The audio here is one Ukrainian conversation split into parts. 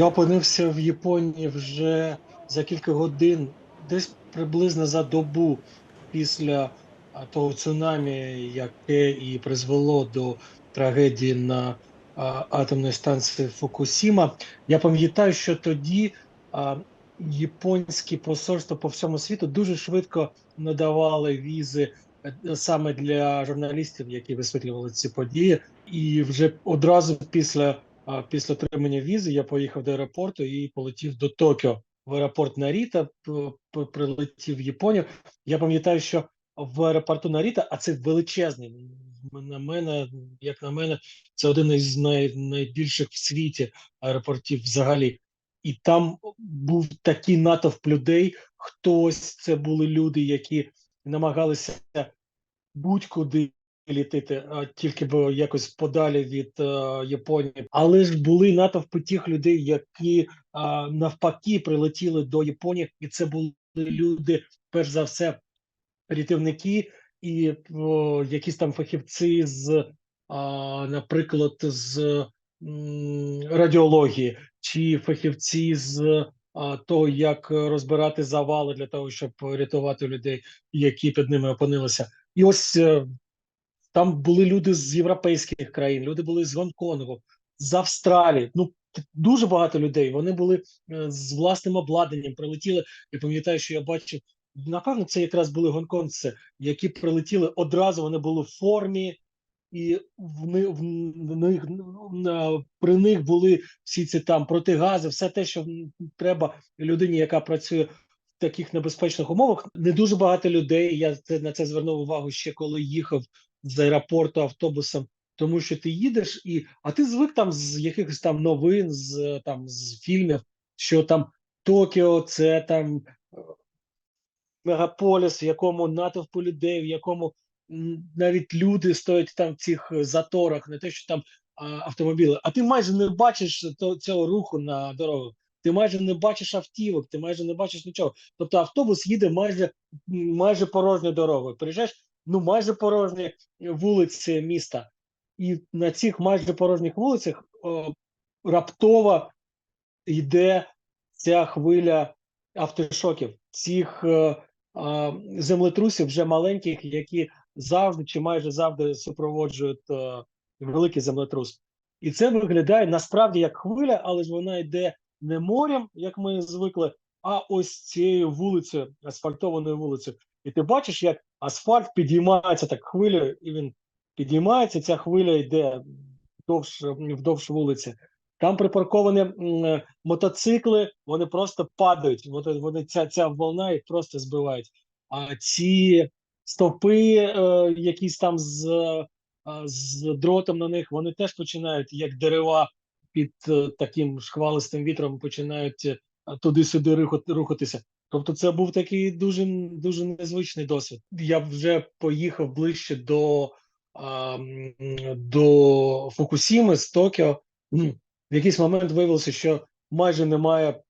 Я опинився в Японії вже за кілька годин, десь приблизно за добу після того цунамі, яке і призвело до трагедії на а, атомній станції Фукусіма. Я пам'ятаю, що тоді японські посольства по всьому світу дуже швидко надавали візи е, саме для журналістів, які висвітлювали ці події. І вже одразу після після отримання візи я поїхав до аеропорту і полетів до Токіо. В аеропорт Наріта прилетів в Японію. Я пам'ятаю, що в аеропорту Наріта, а це величезний. На мене, як на мене, це один із най, найбільших в світі аеропортів взагалі. І там був такий натовп людей. Хтось це були люди, які намагалися будь-куди літити, тільки б якось подалі від е, Японії. Але ж були натовпи тих людей, які навпаки прилетіли до Японії, і це були люди, перш за все, рятівники і якісь там фахівці з, наприклад, з радіології, чи фахівці з того, як розбирати завали для того, щоб рятувати людей, які під ними опинилися. І ось е, там були люди з європейських країн, люди були з Гонконгу, з Австралії. Ну дуже багато людей. Вони були е, з власним обладнанням, прилетіли. Я пам'ятаю, що я бачив. Напевно, це якраз були гонконгці, які прилетіли одразу. Вони були в формі, і в них, в них при них були всі ці там протигази, все те, що треба людині, яка працює в таких небезпечних умовах. Не дуже багато людей. Я на це звернув увагу ще коли їхав з аеропорту автобусом, тому що ти їдеш, і а ти звик там з якихось там новин, з там з фільмів, що там Токіо, це там е, мегаполіс, в якому натовпу людей, в якому навіть люди стоять там в цих е, заторах, не те, що там автомобіли. А ти майже не бачиш цього руху на дорогах. Ти майже не бачиш автівок, ти майже не бачиш нічого. Тобто автобус їде майже майже порожньою дорогою. Приїжджаєш, ну майже порожні вулиці міста. І на цих майже порожніх вулицях о, раптово йде ця хвиля автошоків, цих е, а, землетрусів вже маленьких, які завжди чи майже завжди супроводжують е, великий землетрус. І це виглядає насправді як хвиля, але ж вона йде не морем, як ми звикли, а ось цією вулицею, асфальтованою вулицею. І ти бачиш, як асфальт підіймається так хвилею, і він підіймається. Ця хвиля йде вдовж, вдовж вулиці. Там припарковані мотоцикли, вони просто падають. Вони, вони ця, ця волна їх просто збивають. А ці стовпи, е, якісь там з, е, з дротом на них, вони теж починають, як дерева під е, таким шквалистим вітром, починають е, туди-сюди рухатися. Тобто, це був такий дуже дуже незвичний досвід. Я вже поїхав ближче до, до Фукусіми з Токіо. В якийсь момент виявилося, що майже немає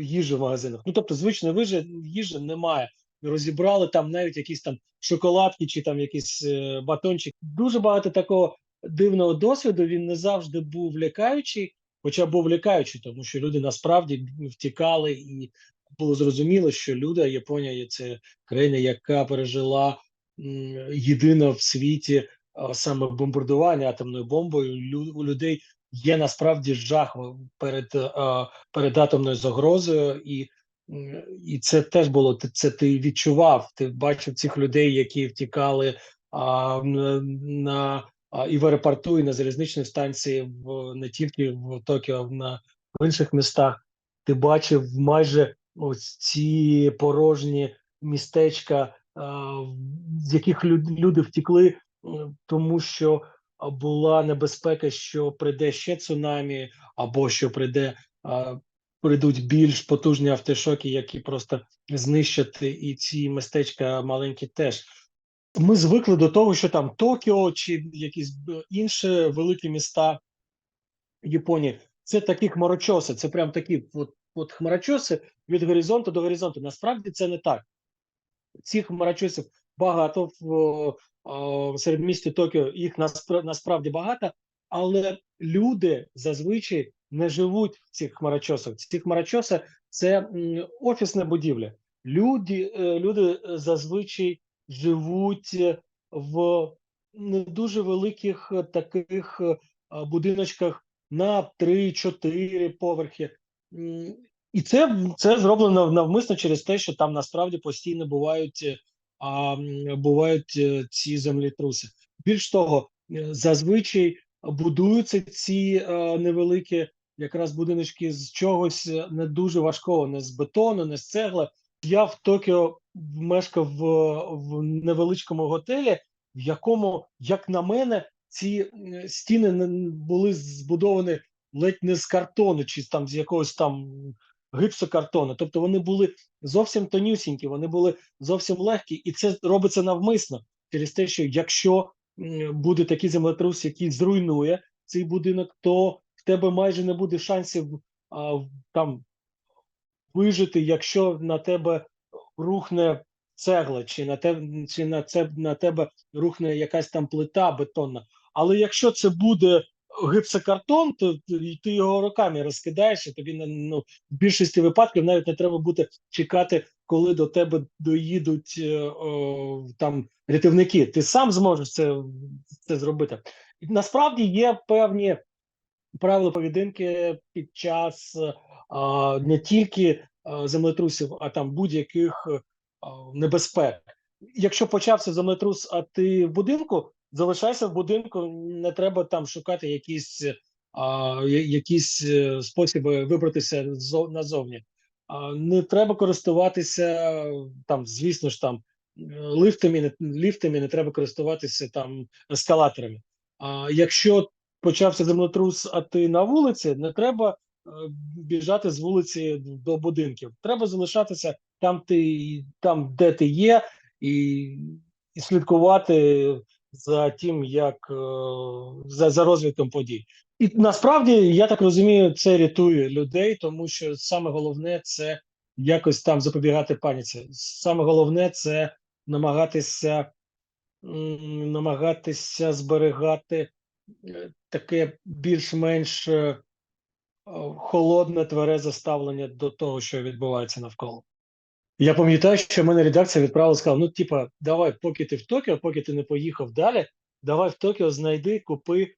їжі в магазинах. Ну тобто, звичної вижи їжі немає. Розібрали там навіть якісь там шоколадки чи там якісь е, батончики. Дуже багато такого дивного досвіду. Він не завжди був лякаючий, хоча був лякаючий, тому що люди насправді втікали, і було зрозуміло, що люди, Японія це країна, яка пережила м, єдина в світі саме бомбардування атомною бомбою. У людей є насправді жах перед, перед атомною загрозою, і, і це теж було це ти відчував. Ти бачив цих людей, які втікали а, на а, і в аеропорту, і на залізничній станції, в не тільки в Токіо, а на в інших містах. Ти бачив майже ось ці порожні містечка, а, з яких люд- люди втікли, тому що була небезпека, що прийде ще цунамі, або що прийде а, прийдуть більш потужні автошоки, які просто знищать і ці містечка маленькі теж. Ми звикли до того, що там Токіо чи якісь інші великі міста Японії. Це такі хмарочоси, це прям такі от, от хмарочоси від горизонту до горизонту. Насправді це не так. Цих хмарочосів багато в о, середмісті Токіо, їх наспра- насправді багато, але люди зазвичай не живуть в цих хмарочосах. Ці хмарочоси це офісна будівля. Люди, е, люди е, зазвичай живуть е, в не дуже великих е, таких е, будиночках на 3-4 поверхи. І це, це зроблено навмисно через те, що там насправді постійно бувають, е, а, бувають е, ці землетруси. Більш того, е, зазвичай будуються ці е, невеликі якраз будиночки з чогось не дуже важкого, не з бетону, не з цегли. Я в Токіо мешкав в, в невеличкому готелі, в якому, як на мене, ці стіни були збудовані ледь не з картону, чи там з якогось там гипсокартону. Тобто вони були зовсім тонюсінькі, вони були зовсім легкі, і це робиться навмисно через те, що якщо буде такий землетрус, який зруйнує цей будинок, то в тебе майже не буде шансів а, там вижити, якщо на тебе рухне цегла, чи на тебе, чи на це на тебе рухне якась там плита бетонна. Але якщо це буде гипсокартон, то т- ти його руками розкидаєш, і тобі ну, в більшості випадків навіть не треба буде чекати, коли до тебе доїдуть е, о, там рятівники. Ти сам зможеш це, це зробити. І Насправді є певні правила поведінки під час а, не тільки а, землетрусів, а там будь-яких небезпек. Якщо почався землетрус, а ти в будинку, залишайся в будинку, не треба там шукати якісь, а, якісь е, способи вибратися зо- назовні. А, не треба користуватися там, звісно ж, там ліфтами, не, ліфтами, не треба користуватися там ескалаторами. А якщо почався землетрус, а ти на вулиці, не треба е, біжати з вулиці до будинків. Треба залишатися там, ти, там де ти є, і, і слідкувати за тим, як е, за, за розвитком подій. І насправді, я так розумію, це рятує людей, тому що саме головне це якось там запобігати паніці. Саме головне це намагатися, намагатися зберігати е, таке більш-менш е, холодне, тверезе ставлення до того, що відбувається навколо. Я пам'ятаю, що мене редакція відправила сказала: ну, типа, давай, поки ти в Токіо, поки ти не поїхав далі, давай в Токіо знайди, купи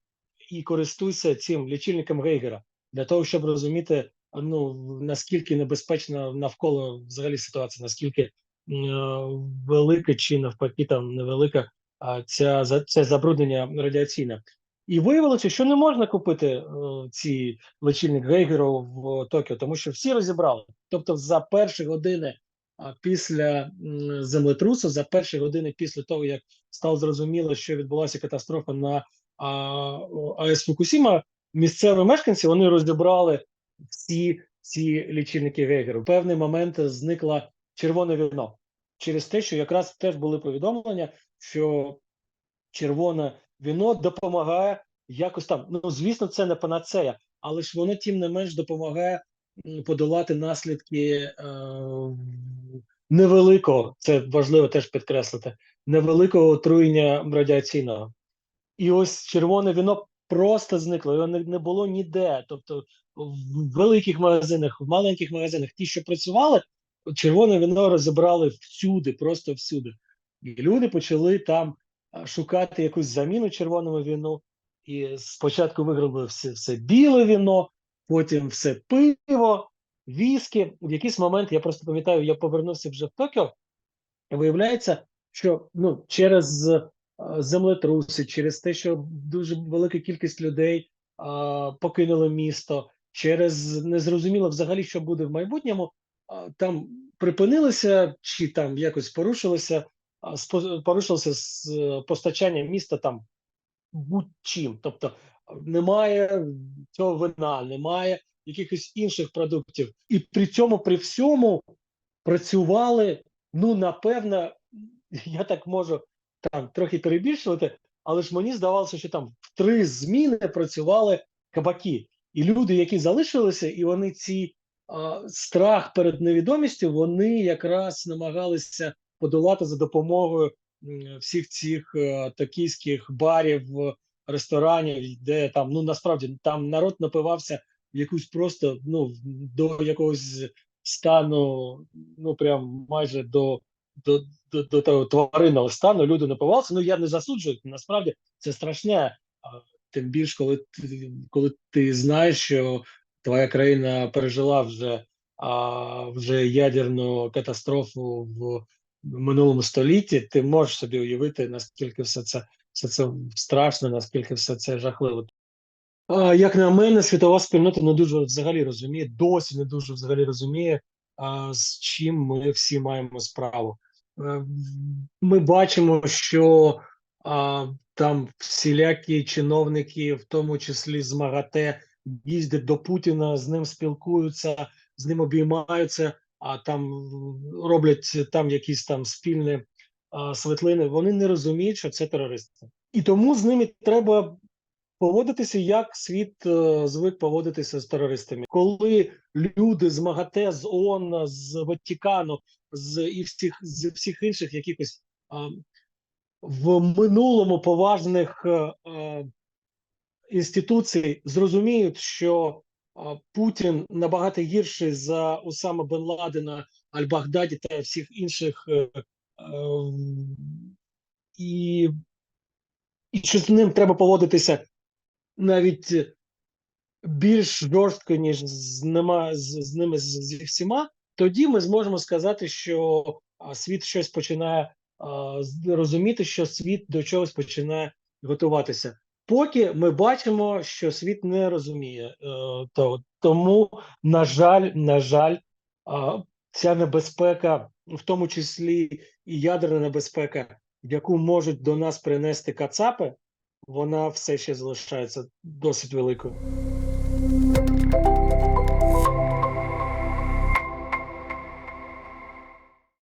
і користуйся цим лічильником Гейгера для того, щоб розуміти, ну наскільки небезпечна навколо взагалі ситуація, наскільки е, велика чи навпаки там невелика а, ця це забруднення радіаційне. І виявилося, що не можна купити е, ці лічильник Гейгера в Токіо, тому що всі розібрали. Тобто, за перші години після землетрусу, за перші години після того, як стало зрозуміло, що відбулася катастрофа на АЕС Фукусіма, місцеві мешканці вони розібрали всі ці лічильники Гейгера. В певний момент зникло червоне віно через те, що якраз теж були повідомлення, що червоне віно допомагає якось там. Ну, звісно, це не панацея, але ж воно тим не менш допомагає подолати наслідки е, невеликого, це важливо теж підкреслити, невеликого отруєння радіаційного. І ось червоне віно просто зникло, його не, було ніде. Тобто в великих магазинах, в маленьких магазинах, ті, що працювали, червоне віно розібрали всюди, просто всюди. І люди почали там шукати якусь заміну червоному віну. І спочатку виграли все, все біле віно, потім все пиво, віскі. В якийсь момент я просто пам'ятаю, я повернувся вже в Токіо, і виявляється, що ну, через е, землетруси, через те, що дуже велика кількість людей а, покинули місто, через незрозуміло взагалі, що буде в майбутньому, а, там припинилося чи там якось порушилося, а, порушилося з е, постачання міста там будь-чим. Тобто немає цього вина, немає якихось інших продуктів. І при цьому, при всьому, працювали, ну, напевно, я так можу там трохи перебільшувати, але ж мені здавалося, що там в три зміни працювали кабаки. І люди, які залишилися, і вони ці а, страх перед невідомістю, вони якраз намагалися подолати за допомогою всіх цих е, токійських барів, ресторанів, де там ну насправді там народ напивався в якусь просто ну до якогось стану, ну прям майже до, до, до, до того тваринного стану люди напивалися. Ну я не засуджую. Насправді це страшне. Тим більш, коли ти коли ти знаєш, що твоя країна пережила вже а, вже ядерну катастрофу в минулому столітті, ти можеш собі уявити, наскільки все це все це страшно, наскільки все це жахливо. Як на мене, світова спільнота не дуже взагалі розуміє, досі не дуже взагалі розуміє, з чим ми всі маємо справу. Е, Ми бачимо, що там всілякі чиновники, в тому числі з МАГАТЕ, їздять до Путіна, з ним спілкуються, з ним обіймаються, а там роблять там якісь там спільні а, світлини. Вони не розуміють, що це терористи. І тому з ними треба поводитися, як світ е, звик поводитися з терористами, коли люди з МАГАТЕ, з ООН, з Ватикану, з і всіх з всіх інших якихось а, в минулому поважних е, е, інституцій зрозуміють, що а, Путін набагато гірший за Усама Бен Ладена, Аль-Багдаді та всіх інших, е, е, і, і що з ним треба поводитися навіть більш жорстко, ніж з, нема, з, ними з, всіма, тоді ми зможемо сказати, що світ щось починає розуміти, що світ до чогось починає готуватися. Поки ми бачимо, що світ не розуміє, е, то тому, на жаль, на жаль, ця небезпека, в тому числі і ядерна небезпека, яку можуть до нас принести кацапи, вона все ще залишається досить великою.